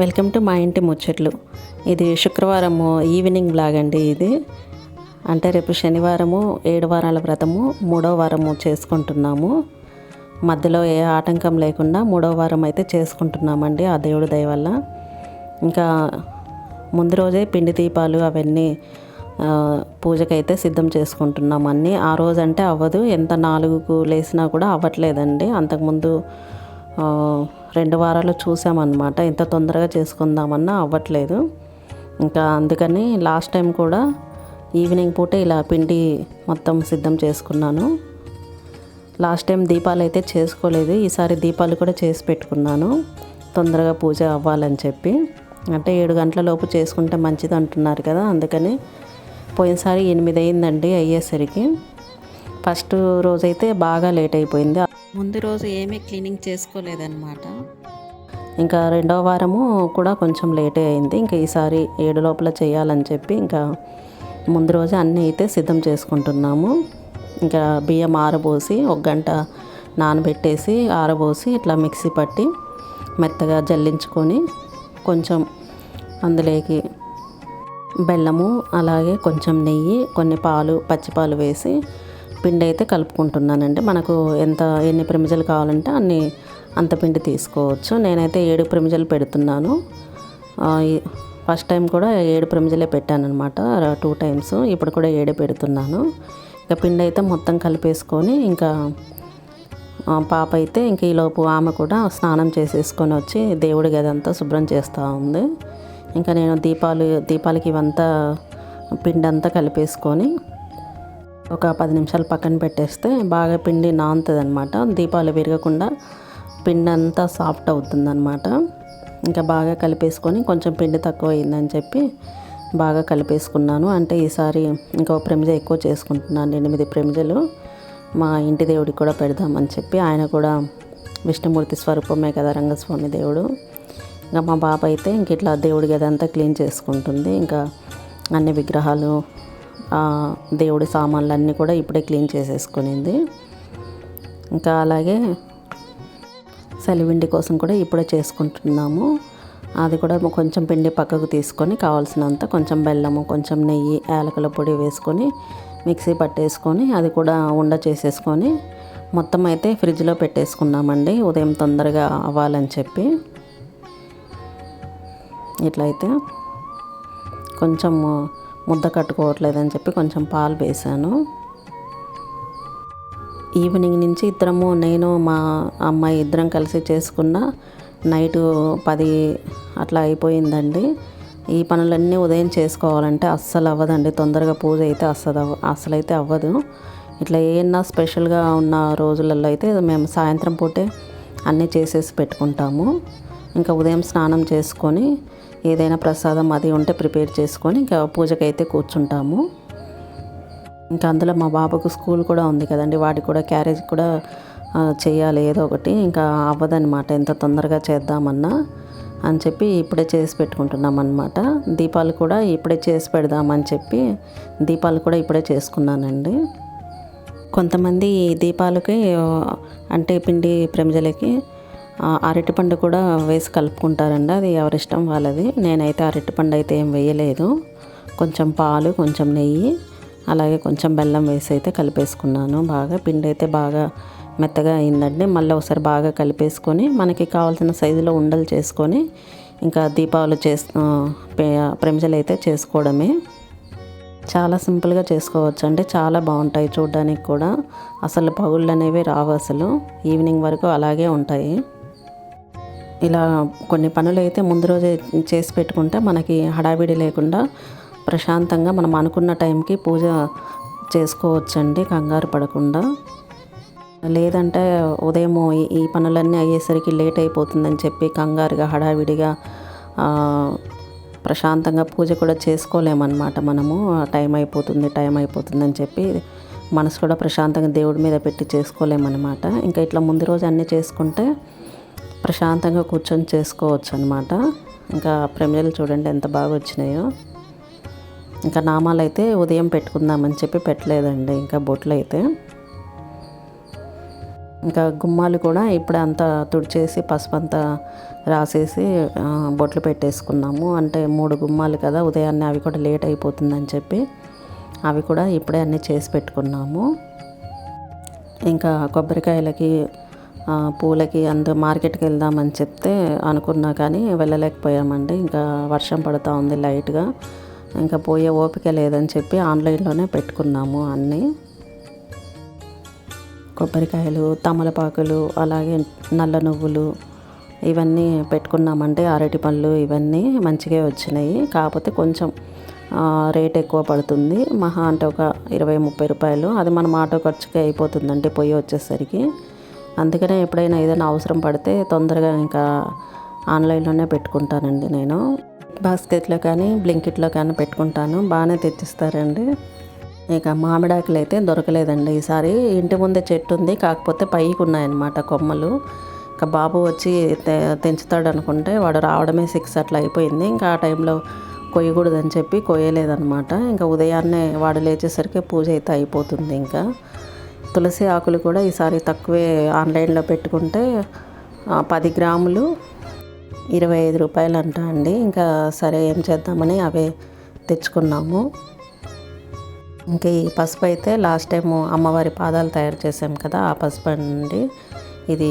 Welcome to మా ఇంటి ముచ్చట్లు. ఇది శుక్రవారము ఈవినింగ్ బ్లాగ్ అండి ఇది. అంటే రేపు శనివారము ఏడు వారాల వ్రతము మూడో వారము చేసుకుంటున్నాము. మధ్యలో ఏ ఆటంకం లేకుండా మూడో వారం అయితే చేసుకుంటున్నామండి ఆ దేవుడి దయ వల్ల. ఇంకా ముందు రోజే పిండి దీపాలు అవన్నీ పూజకైతే సిద్ధం చేసుకుంటున్నాం అన్నీ. ఆ రోజు అంటే అవ్వదు ఎంత నాలుగుకు లేసినా కూడా అవ్వట్లేదండి. అంతకుముందు రెండు వారాలు చూసామన్నమాట. ఎంత తొందరగా చేసుకుందామన్నా అవ్వట్లేదు. ఇంకా అందుకని లాస్ట్ టైం కూడా ఈవినింగ్ పూట ఇలా పిండి మొత్తం సిద్ధం చేసుకున్నాను. లాస్ట్ టైం దీపాలు అయితే చేసుకోలేదు. ఈసారి దీపాలు కూడా చేసి పెట్టుకున్నాను. తొందరగా పూజ అవ్వాలని చెప్పి. అంటే ఏడు గంటల లోపు చేసుకుంటే మంచిది అంటున్నారు కదా. అందుకని పోయినసారి ఎనిమిది అయిందండి అయ్యేసరికి. ఫస్ట్ రోజైతే బాగా లేట్ అయిపోయింది. ముందు రోజు ఏమీ క్లీనింగ్ చేసుకోలేదన్నమాట. ఇంకా రెండవ వారము కూడా కొంచెం లేటే అయింది. ఇంకా ఈసారి ఏడు లోపల చేయాలని చెప్పి ఇంకా ముందు రోజు అన్నీ అయితే సిద్ధం చేసుకుంటున్నాము. ఇంకా బియ్యం ఆరబోసి ఒక గంట నానబెట్టేసి ఆరబోసి ఇట్లా మిక్సీ పట్టి మెత్తగా జల్లించుకొని కొంచెం అందులోకి బెల్లము అలాగే కొంచెం నెయ్యి కొన్ని పాలు పచ్చిపాలు వేసి పిండి అయితే కలుపుకుంటున్నానండి. మనకు ఎంత ఎన్ని ప్రమిజలు కావాలంటే అన్ని అంత పిండి తీసుకోవచ్చు. నేనైతే ఏడు ప్రమిజలు పెడుతున్నాను. ఫస్ట్ టైం కూడా ఏడు ప్రమిజలే పెట్టానమాట టూ టైమ్స్. ఇప్పుడు కూడా ఏడే పెడుతున్నాను. ఇంకా పిండి అయితే మొత్తం కలిపేసుకొని ఇంకా పాప అయితే ఇంక ఈలోపు ఆమె కూడా స్నానం చేసేసుకొని వచ్చి దేవుడి గదంతా శుభ్రం చేస్తూ ఉంది. ఇంకా నేను దీపాలు దీపాలకి ఇవంతా పిండి అంతా కలిపేసుకొని ఒక పది నిమిషాలు పక్కన పెట్టేస్తే బాగా పిండి నానుతుంది అనమాట దీపాలు విరగకుండా పిండి అంతా సాఫ్ట్ అవుతుంది అనమాట ఇంకా బాగా కలిపేసుకొని కొంచెం పిండి తక్కువ అయిందని చెప్పి బాగా కలిపేసుకున్నాను. అంటే ఈసారి ఇంకో ప్రమిజ ఎక్కువ చేసుకుంటున్నాను ఎనిమిది ప్రమిజలు. మా ఇంటి దేవుడికి కూడా పెడదామని చెప్పి ఆయన కూడా విష్ణుమూర్తి స్వరూపమే కదా రంగస్వామి దేవుడు. ఇంకా మా బాబు అయితే ఇంక ఇట్లా దేవుడి గదంతా క్లీన్ చేసుకుంటుంది. ఇంకా అన్ని విగ్రహాలు దేవుడి సామాన్లు అన్నీ కూడా ఇప్పుడే క్లీన్ చేసేసుకునింది. ఇంకా అలాగే సలివిండి కోసం కూడా ఇప్పుడే చేసుకుంటున్నాము. అది కూడా కొంచెం పిండి పక్కకు తీసుకొని కావాల్సినంత కొంచెం బెల్లము కొంచెం నెయ్యి యాలకుల పొడి వేసుకొని మిక్సీ పట్టేసుకొని అది కూడా ఉండ చేసేసుకొని మొత్తం అయితే ఫ్రిడ్జ్లో పెట్టేసుకున్నామండి. ఉదయం తొందరగా అవ్వాలని చెప్పి. ఇట్లయితే కొంచెం ముద్ద కట్టుకోవట్లేదని చెప్పి కొంచెం పాలు వేసాను ఈవినింగ్ నుంచి ఇద్దరము నేను మా అమ్మాయి ఇద్దరం కలిసి చేసుకున్న నైట్ పది అట్లా అయిపోయిందండి. ఈ పనులన్నీ ఉదయం చేసుకోవాలంటే అస్సలు అవ్వదండి. తొందరగా పూజ అయితే అస్సలు అవ్వ అస్సలైతే అవ్వదు. ఇట్లా ఏమన్నా స్పెషల్గా ఉన్న రోజులలో అయితే మేము సాయంత్రం పూటే అన్నీ చేసేసి పెట్టుకుంటాము. ఇంకా ఉదయం స్నానం చేసుకొని ఏదైనా ప్రసాదం అది ఉంటే ప్రిపేర్ చేసుకొని ఇంకా పూజకైతే కూర్చుంటాము. ఇంకా అందులో మా బాబుకు స్కూల్ కూడా ఉంది కదండి వాడికి కూడా క్యారేజ్ కూడా చేయాలి ఏదో ఒకటి. ఇంకా అవ్వదన్నమాట ఎంత తొందరగా చేద్దామన్నా అని చెప్పి ఇప్పుడే చేసి పెట్టుకుంటున్నాం అనమాట దీపాలు కూడా ఇప్పుడే చేసి పెడదామని చెప్పి దీపాలు కూడా ఇప్పుడే చేసుకున్నానండి. కొంతమంది దీపాలకి అంటే పిండి ప్రమిజలకి అరటిపండు కూడా వేసి కలుపుకుంటారండి. అది ఎవరిష్టం వాళ్ళది. నేనైతే అరటిపండు అయితే ఏం వేయలేదు. కొంచెం పాలు కొంచెం నెయ్యి అలాగే కొంచెం బెల్లం వేసి అయితే కలిపేసుకున్నాను. బాగా పిండి అయితే బాగా మెత్తగా అయిందండి. మళ్ళీ ఒకసారి బాగా కలిపేసుకొని మనకి కావాల్సిన సైజులో ఉండలు చేసుకొని ఇంకా దీపావళి చేస్ పే- ప్రమిజలు అయితే చేసుకోవడమే. చాలా సింపుల్గా చేసుకోవచ్చు అంటే చాలా బాగుంటాయి చూడడానికి కూడా. అసలు పగుళ్ళు అనేవి రావు అసలు. ఈవినింగ్ వరకు అలాగే ఉంటాయి. ఇలా కొన్ని పనులు అయితే ముందు రోజే చేసి పెట్టుకుంటే మనకి హడావిడి లేకుండా ప్రశాంతంగా మనం అనుకున్న టైంకి పూజ చేసుకోవచ్చండి కంగారు పడకుండా. లేదంటే ఉదయం ఈ- ఈ పనులన్నీ అయ్యేసరికి లేట్ అయిపోతుందని చెప్పి కంగారుగా హడావిడిగా ప్రశాంతంగా పూజ కూడా చేసుకోలేమన్నమాట మనము. టైం అయిపోతుంది టైం అయిపోతుంది అని చెప్పి మనసు కూడా ప్రశాంతంగా దేవుడి మీద పెట్టి చేసుకోలేమన్నమాట. ఇంకా ఇట్లా ముందు రోజు అన్నీ చేసుకుంటే ప్రశాంతంగా కూర్చొని చేసుకోవచ్చు అనమాట ఇంకా ప్రమిదలు చూడండి ఎంత బాగా వచ్చినాయో. ఇంకా నామాలు అయితే ఉదయం పెట్టుకుందామని చెప్పి పెట్టలేదండి ఇంకా బొట్లు అయితే ఇంకా గుమ్మాలు కూడా ఇప్పుడే అంతా తుడిచేసి పసుపు అంతా రాసేసి బొట్లు పెట్టేసుకున్నాము. అంటే మూడు గుమ్మాలు కదా ఉదయాన్నే అవి కూడా లేట్ అయిపోతుందని చెప్పి అవి కూడా ఇప్పుడే అన్నీ చేసి పెట్టుకున్నాము. ఇంకా కొబ్బరికాయలకి పూలకి అందు మార్కెట్కి వెళ్దామని చెప్తే అనుకున్నా కానీ వెళ్ళలేకపోయామండి. ఇంకా వర్షం పడుతూ ఉంది లైట్గా. ఇంకా పోయే ఓపిక లేదని చెప్పి ఆన్లైన్లోనే పెట్టుకున్నాము అన్నీ. కొబ్బరికాయలు తమలపాకులు అలాగే నల్ల నువ్వులు ఇవన్నీ పెట్టుకున్నామంటే అరటి పళ్ళు ఇవన్నీ మంచిగా వచ్చినాయి. కాకపోతే కొంచెం రేట్ ఎక్కువ పడుతుంది. మహా అంటే ఒక ఇరవై ముప్పై రూపాయలు. అది మనం ఆటో ఖర్చుకి అయిపోతుందంటే పొయ్యి వచ్చేసరికి. అందుకనే ఎప్పుడైనా ఏదైనా అవసరం పడితే తొందరగా ఇంకా ఆన్లైన్లోనే పెట్టుకుంటానండి నేను. బాస్కెట్లో కానీ బ్లింకెట్లో కానీ పెట్టుకుంటాను. బాగానే తెచ్చిస్తారండి. ఇక మామిడాకులు అయితే దొరకలేదండి ఈసారి. ఇంటి ముందే చెట్టు ఉంది కాకపోతే పైకి ఉన్నాయన్నమాట కొమ్మలు. ఇంకా బాబు వచ్చి తె- తెంచుతాడు అనుకుంటే వాడు రావడమే సిక్స్ అట్లా అయిపోయింది. ఇంకా ఆ టైంలో కొయ్యకూడదని చెప్పి కొయ్యలేదనమాట ఇంకా ఉదయాన్నే వాడు లేచేసరికి పూజ అయితే అయిపోతుంది ఇంకా. తులసి ఆకులు కూడా ఈసారి తక్కువే ఆన్లైన్లో పెట్టుకుంటే పది గ్రాములు ఇరవై ఐదు రూపాయలు అంట అండి. ఇంకా సరే ఏం చేద్దామని అవే తెచ్చుకున్నాము. ఇంకా ఈ పసుపు అయితే లాస్ట్ టైం అమ్మవారి పాదాలు తయారు చేసాం కదా ఆ పసుపు అండి. ఇది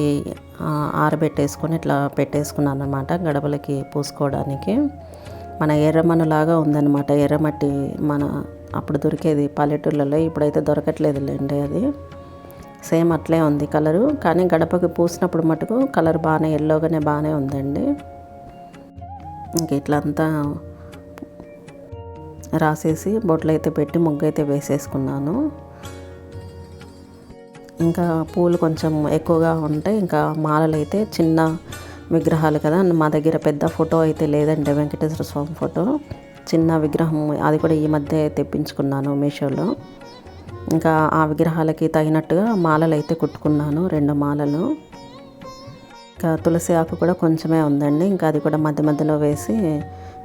ఆరబెట్టేసుకొని ఇట్లా పెట్టేసుకున్నాను అనమాట గడపలకి పూసుకోవడానికి. మన ఎర్రమన్నులాగా ఉందన్నమాట ఎర్రమట్టి మన అప్పుడు దొరికేది పల్లెటూళ్ళలో ఇప్పుడైతే దొరకట్లేదులేండి అది. సేమ్ అట్లే ఉంది కలరు కానీ గడపకి పూసినప్పుడు మటుకు కలర్ బాగానే ఎల్లోగానే బాగానే ఉందండి. ఇంక ఇట్లా అంతా రాసేసి బొట్లు అయితే పెట్టి ముగ్గు అయితే వేసేసుకున్నాను. ఇంకా పూలు కొంచెం ఎక్కువగా ఉంటే ఇంకా మాలలు అయితే చిన్న విగ్రహాలు కదా మా దగ్గర పెద్ద ఫోటో అయితే లేదండి వెంకటేశ్వర స్వామి ఫోటో. చిన్న విగ్రహం అది కూడా ఈ మధ్య తెప్పించుకున్నాను మీషోలో. ఇంకా ఆ విగ్రహాలకి తగినట్టుగా మాలలు అయితే కుట్టుకున్నాను రెండు మాలలు. ఇంకా తులసి ఆకు కూడా కొంచెమే ఉందండి. ఇంకా అది కూడా మధ్య మధ్యలో వేసి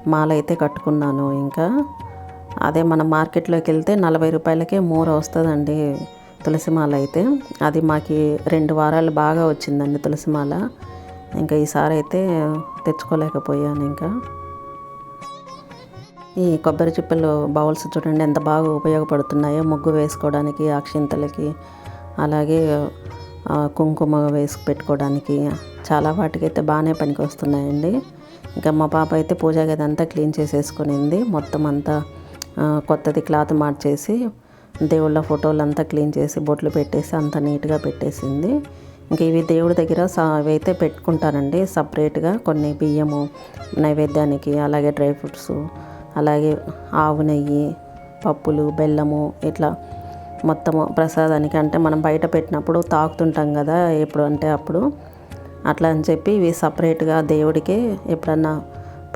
మాల అయితే కట్టుకున్నాను ఇంకా. అదే మన మార్కెట్లోకి వెళ్తే నలభై రూపాయలకే మూర వస్తుందండి తులసి మాల అయితే. అది మాకు రెండు వారాలు బాగా వచ్చిందండి తులసి మాల. ఇంకా ఈసారి అయితే తెచ్చుకోలేకపోయాను ఇంకా. ఈ కొబ్బరి చిప్పలు బౌల్స్ చూడండి ఎంత బాగా ఉపయోగపడుతున్నాయో. ముగ్గు వేసుకోవడానికి అక్షింతలకి అలాగే కుంకుమ వేసి పెట్టుకోవడానికి చాలా వాటికైతే బాగానే పనికి వస్తున్నాయండి ఇంకా మా పాప అయితే పూజా గది అంతా క్లీన్ చేసేసుకునింది. మొత్తం అంతా కొత్తది క్లాత్ మార్చేసి దేవుళ్ళ ఫోటోలు అంతా క్లీన్ చేసి బొట్లు పెట్టేసి అంత నీట్గా పెట్టేసింది. ఇంక ఇవి దేవుడి దగ్గర స పెట్టుకుంటానండి. సపరేట్గా కొన్ని బియ్యము నైవేద్యానికి అలాగే డ్రై ఫ్రూట్స్ అలాగే ఆవు నెయ్యి పప్పులు బెల్లము ఇట్లా మొత్తము ప్రసాదానికి అంటే మనం బయట పెట్టినప్పుడు తాకుతుంటాం కదా ఎప్పుడు అంటే అప్పుడు. అట్లా అని చెప్పి ఇవి సపరేట్గా దేవుడికి ఎప్పుడన్నా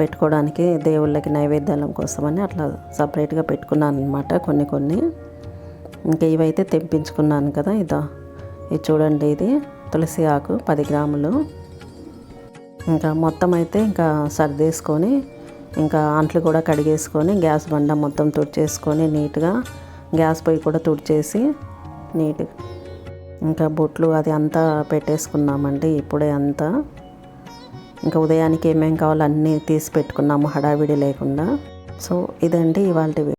పెట్టుకోవడానికి దేవుళ్ళకి నైవేద్యాల కోసమని అట్లా సపరేట్గా పెట్టుకున్నాను అనమాట కొన్ని కొన్ని. ఇంకా ఇవైతే తెప్పించుకున్నాను కదా ఇదో. ఇది చూడండి ఇది తులసి ఆకు పది గ్రాములు. ఇంకా మొత్తం అయితే ఇంకా సర్దేసుకొని ఇంకా అంట్లు కూడా కడిగేసుకొని గ్యాస్ బండ మొత్తం తుడిచేసుకొని నీట్గా గ్యాస్ పొయ్యి కూడా తుడిచేసి నీట్గా ఇంకా బొట్లు అది అంతా పెట్టేసుకున్నామండి ఇప్పుడే అంతా. ఇంకా ఉదయానికి ఏమేమి కావాలో అన్నీ తీసి పెట్టుకున్నాము హడావిడి లేకుండా. సో ఇదండి ఇవాళ